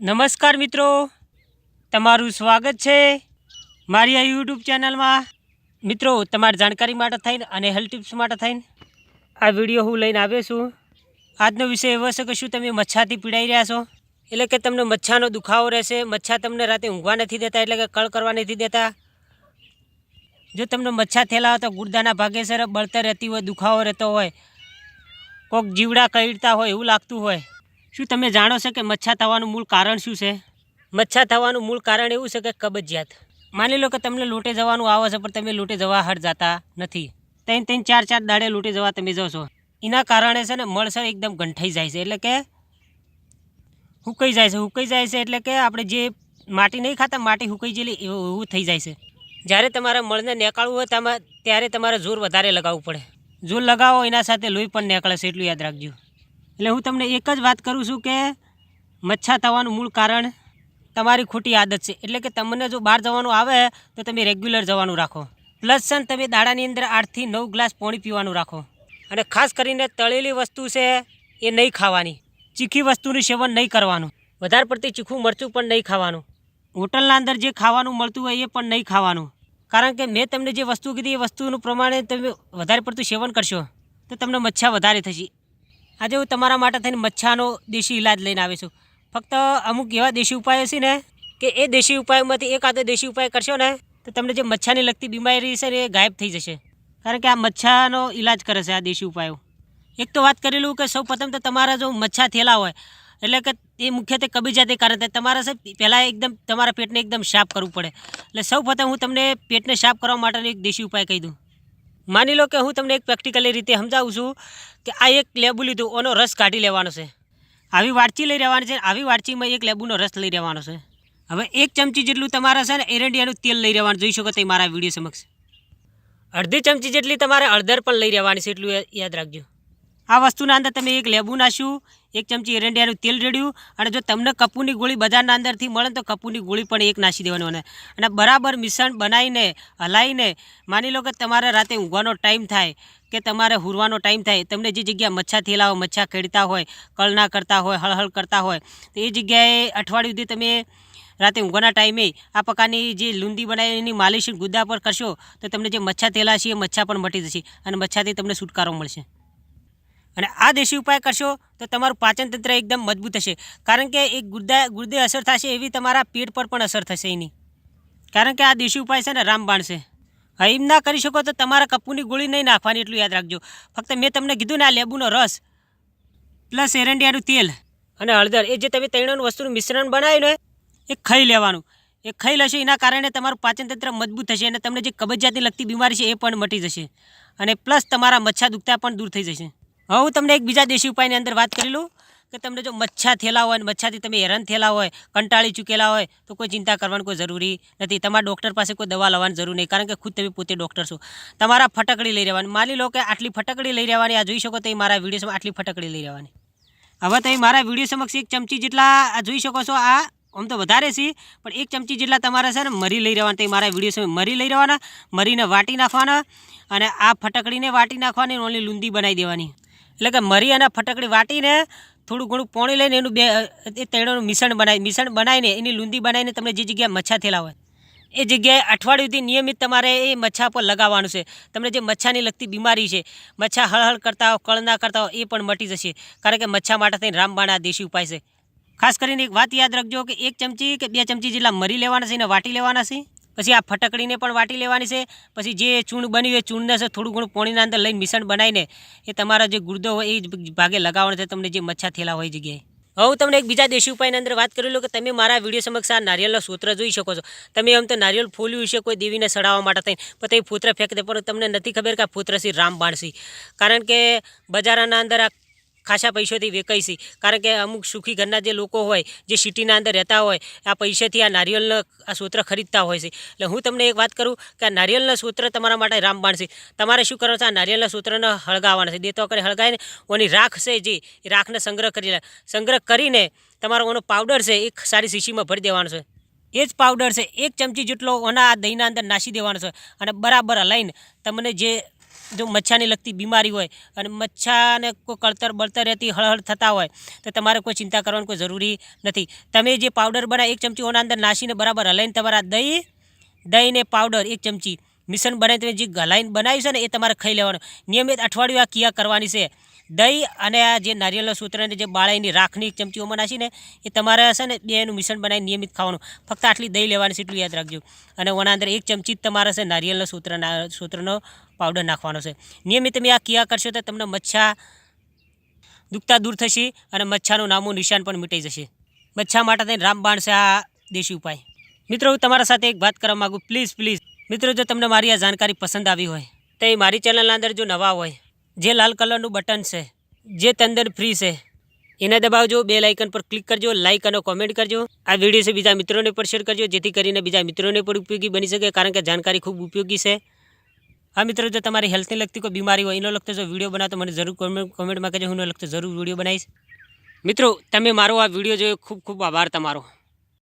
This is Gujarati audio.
નમસ્કાર મિત્રો. તમારું સ્વાગત છે મારી આ યુટ્યુબ ચેનલમાં. મિત્રો, તમારી જાણકારી માટે થઈને અને હેલ્થ ટિપ્સ માટે થઈને આ વીડિયો હું લઈને આવ્યો છું. આજનો વિષય એવો છે કે શું તમે મચ્છાથી પીડાઈ રહ્યા છો? એટલે કે તમને મચ્છાનો દુખાવો રહેશે, મચ્છા તમને રાતે ઊંઘવા નથી દેતા, એટલે કે કળ કરવા નથી દેતા. જો તમને મચ્છા થયેલા હોય તો ગુર્દાના ભાગે સર બળતર રહેતી હોય, દુખાવો રહેતો હોય કોઈક જીવડા કઈડતા હોય એવું લાગતું હોય શું તમે જાણો છો કે મચ્છા થવાનું મૂળ કારણ શું છે? મચ્છા થવાનું મૂળ કારણ એવું છે કે કબજિયાત. માની લો કે તમને લોટે જવાનું આવે છે પણ તમે લોટે જવા હટ જતા નથી. ત્રણ ત્રણ ચાર ચાર દાડે લોટે જવા તમે જાઓ છો. એના કારણે છે ને મળશે એકદમ ગંઠાઈ જાય છે એટલે કે હુકાઈ જાય છે. હુકાઈ જાય છે એટલે કે આપણે જે માટી નહીં ખાતા માટી હુકાઈ જેલી એવું એવું થઈ જાય છે. જ્યારે તમારે મળને નેકાળવું હોય તમારે ત્યારે તમારે જોર વધારે લગાવવું પડે. જોર લગાવો એના સાથે લોહી પણ નેકળે છે એટલું યાદ રાખજો. એટલે હું તમને એક જ વાત કરું છું કે મચ્છા થવાનું મૂળ કારણ તમારી ખોટી આદત છે. એટલે કે તમને જો બહાર જવાનું આવે તો તમે રેગ્યુલર જવાનું રાખો. પ્લસ છે તમે દાડાની અંદર આઠથી નવ ગ્લાસ પાણી પીવાનું રાખો. અને ખાસ કરીને તળેલી વસ્તુ છે એ નહીં ખાવાની. ચીખી વસ્તુનું સેવન નહીં કરવાનું. વધારે પડતી ચીખું મરચું પણ નહીં ખાવાનું. હોટલના અંદર જે ખાવાનું મળતું હોય એ પણ નહીં ખાવાનું. કારણ કે મેં તમને જે વસ્તુ કીધી એ વસ્તુનું પ્રમાણે તમે વધારે પડતું સેવન કરશો તો તમને મચ્છા વધારે થશે. આજે હું તમારા માટે થઈને મચ્છાનો દેશી ઇલાજ લઈને આવ્યો છું. ફક્ત અમુક એવા દેશી ઉપાયો છે ને કે એ દેશી ઉપાયોમાંથી એક આધો દેશી ઉપાય કરશો ને, તો તમને જે મચ્છાની લગતી બીમારી છે એ ગાયબ થઈ જશે. કારણ કે આ મચ્છાનો ઇલાજ કરે છે આ દેશી ઉપાયો. એક તો વાત કરેલું કે સૌ પ્રથમ તો તમારા જો મચ્છા થયેલા હોય, એટલે કે એ મુખ્યત્વે કબજિયાતે કારણ તમારે સાહેબ, પહેલાં એકદમ તમારા પેટને એકદમ સાફ કરવું પડે. એટલે સૌ પ્રથમ હું તમને પેટને સાફ કરવા માટેનો એક દેશી ઉપાય કહી દઉં. માની લો કે હું તમને એક પ્રેક્ટિકલી રીતે સમજાવું છું કે આ એક લેબુ લીધું એનો રસ કાઢી લેવાનો છે. આવી વાટકી લઈ રહેવાની છે, આવી વાટકીમાં એક લેબુનો રસ લઈ રહેવાનો છે. હવે એક ચમચી જેટલું તમારે છે ને, એરંડિયાનું તેલ લઈ રહેવાનું, જોઈ શકો તો મારા વીડિયો સમક્ષ. અડધી ચમચી જેટલી તમારે અડધર પણ લઈ રહેવાની છે, એટલું યાદ રાખજો. આ વસ્તુના અંદર તમે એક લેબુ નાખ્યું એક ચમચી એરંડિયાનું તેલ રેડ્યું અને જો તમને કપૂરની ગોળી બજારના અંદરથી મળે તો કપૂરની ગોળી પણ એક નાસી દેવાનું અને બરાબર મિશ્રણ બનાવીને, હલાવીને, માની લો કે તમારે રાતે ઊંઘવાનો ટાઈમ થાય કે તમારે હુરવાનો ટાઈમ થાય, તમને જે જગ્યા મચ્છા થયેલા મચ્છા ખેડતા હોય કળના કરતા હોય, હળહળ કરતા હોય, તો એ જગ્યાએ અઠવાડિયું સુધી તમે રાતે ઊંઘવાના ટાઈમે આ પ્રકારની જે લૂંદી બનાવીની માલિશ ગુદ્દા પર કરશો તો તમને જે મચ્છા થયેલા છે એ મચ્છા પણ મટી જશે અને મચ્છાથી તમને છુટકારો મળશે. અને આ દેશી ઉપાય કરશો તો તમારું પાચન તંત્ર એકદમ મજબૂત હશે. કારણ કે એ ગુર્દા, ગુર્દે અસર થશે એવી તમારા પેટ પર પણ અસર થશે એની. કારણ કે આ દેશી ઉપાય છે ને, રામબાણ છે. એમ ના કરી શકો તો તમારા કપૂની ગોળી નહીં નાખવાની એટલું યાદ રાખજો. ફક્ત મેં તમને કીધું ને આ લેબુનો રસ પ્લસ એરંડિયાનું તેલ અને હળદર. એ જે તમે ત્રણેય વસ્તુનું મિશ્રણ બનાવ્યું ને, એ ખાઈ લેવાનું. એ ખાઈ લેશો, એના કારણે તમારું પાચન તંત્ર મજબૂત થશે અને તમને જે કબજિયાતની લગતી બીમારી છે એ પણ મટી જશે. અને પ્લસ તમારા મચ્છા દુખતા પણ દૂર થઈ જશે. હવે હું તમને એક બીજા દેશી ઉપાયની અંદર વાત કરી લઉં કે તમને જો મચ્છા થયેલા હોય અને મચ્છાથી તમે હેરાન થયેલા હોય, કંટાળી ચૂકેલા હોય, તો કોઈ ચિંતા કરવાની કોઈ જરૂરી નથી. તમારા ડૉક્ટર પાસે કોઈ દવા લેવાની જરૂર નહીં, કારણ કે ખુદ તમે પોતે ડૉક્ટર છો. તમારા ફટકડી લઈ રહેવાની. માની લો કે આટલી ફટકડી લઈ રહેવાની, આ જોઈ શકો તો મારા વિડીયોમાં આટલી ફટકડી લઈ રહેવાની. હવે તમે મારા વીડિયો સમક્ષ એક ચમચી જેટલા, આ જોઈ શકો છો, આ આમ તો વધારે છે, પણ એક ચમચી જેટલા તમારે છે ને મરી લઈ રહેવાના, તે મારા વીડિયો સમય મરી લઈ રહેવાના, મરીને વાટી નાખવાના અને આ ફટકડીને વાટી નાખવાની ઓનલી લૂંદી બનાવી દેવાની. એટલે કે મરી અને ફટકડી વાટીને થોડું ઘણું પાણી લઈને એનું બે, એ તેણોનું મિશ્રણ બનાવી, મિશ્રણ બનાવીને એની લૂંદી બનાવીને તમને જે જગ્યાએ મચ્છા થયેલા હોય, એ જગ્યાએ અઠવાડિયુંથી નિયમિત તમારે એ મચ્છા પર લગાવવાનું છે. તમને જે મચ્છાની લગતી બીમારી છે, મચ્છા હળહળ કરતા હો, કળના કરતા હો, એ પણ મટી જશે. કારણ કે મચ્છા માટે થઈને રામબાણા દેશી ઉપાય છે. ખાસ કરીને એક વાત યાદ રાખજો કે એક ચમચી કે બે ચમચી જેટલા મરી લેવાના છે એને વાટી લેવાના છે? પછી આ ફટકડીને પણ વાટી લેવાની છે. પછી જે ચૂણ બન્યું એ ચૂણને છે થોડું ઘણું પાણીના અંદર લઈને મિશ્રણ બનાવીને એ તમારા જે ગુર્દો હોય એ ભાગે લગાવવાનો છે. તમને જે મચ્છા થયેલા હોય જગ્યાએ. હવે તમને એક બીજા દેશી ઉપાયની અંદર વાત કરી લઉં કે તમે મારા વીડિયો સમક્ષ આ નારિયેળના સૂત્ર જોઈ શકો છો. તમે આમ તો નારિયેળ ફૂલ્યું છે કોઈ દેવીને સડાવવા માટે થઈને પણ તે ફૂત્ર ફેંક પણ તમને નથી ખબર કે આ ફૂત્ર છે રામ છે કારણ કે બજારના અંદર આ ખાસા પૈસાથી વેચાય કારણ કે અમુક સુખી ઘરના જે લોકો હોય, જે સિટીના અંદર રહેતા હોય, આ પૈસાથી આ નારિયેળના આ સૂત્ર ખરીદતા હોય છે. એટલે હું તમને એક વાત કરું કે આ નારિયેળના સૂત્ર તમારા માટે રામબાણ છે તમારે શું કરવાનું છે? આ નારિયેળના સૂત્રને હળગાવવાના છે. દેતો કરે હળગાવીને ઓની રાખ છે જે, એ રાખને સંગ્રહ કરી સંગ્રહ કરીને તમારો ઓનો પાવડર છે એક સારી શીશીમાં ભરી દેવાનો છે. એ જ પાવડર છે, એક ચમચી જેટલો ઓના આ દહીંના અંદર નાસી દેવાનો છે. અને બરાબર હલાઈને તમને જે જો મચ્છાને લગતી બીમારી હોય અને મચ્છાને કોઈ કળતર બળતર રહેતી હળહળ થતા હોય, તો તમારે કોઈ ચિંતા કરવાની કોઈ જરૂરી નથી. તમે જે પાવડર બનાવ, એક ચમચી ઓના અંદર નાસીને બરાબર હલાઈને તમારા દહીં દહીં ને પાવડર એક ચમચી મિશ્રણ બનાવી તમે જે ગલાઈને બનાવ્યું છે ને, એ તમારે ખાઈ લેવાનું. નિયમિત અઠવાડિયું આ ક્રિયા કરવાની છે. દહીં અને આ જે નારિયેળના સૂત્રને જે બાળાઈની રાખની ચમચીઓમાં ચમચી ઓમાં નાખીને એ તમારે હશે ને બે એનું મિશ્રણ બનાવી નિયમિત ખાવાનું. ફક્ત આટલી દહીં લેવાની છે એટલું યાદ રાખજો. અને ઓના અંદર એક ચમચી તમારે છે નારિયેળના સૂત્રના, સૂત્રનો પાવડર નાખવાનો છે. નિયમિત તમે આ ક્રિયા કરશો તો તમને મચ્છા દુખતા દૂર થશે અને મચ્છાનું નામું નિશાન પણ મિટાઈ જશે. મચ્છા માટે થઈને રામબાણ છે આ દેશી ઉપાય. મિત્રો, હું તમારા સાથે એક વાત કરવા માગું. Please please. મિત્રો, જો તમને મારી આ જાણકારી પસંદ આવી હોય, તો એ મારી ચેનલના અંદર જો નવા હોય જે લાલ કલરનું બટન છે, જે તંદર ફ્રી છે, એને દબાવજો, બે લાઇકન પર ક્લિક કરજો લાઇક અને કોમેન્ટ કરજો. આ વીડિયો છે બીજા મિત્રોને પણ શેર કરજો, જેથી કરીને બીજા મિત્રોને પણ ઉપયોગી બની શકે, કારણ કે જાણકારી ખૂબ ઉપયોગી છે. આ મિત્રો, જો તમારી હેલ્થને લગતી કોઈ બીમારી હોય, એનો લગતો જો વીડિયો બનાવો, તો મને જરૂર કોમેન્ટ કોમેન્ટમાં કહેજો, હું લગતો જરૂર વીડિયો બનાવીશ. મિત્રો, તમે મારો આ વીડિયો જોયો, ખૂબ ખૂબ આભાર તમારો.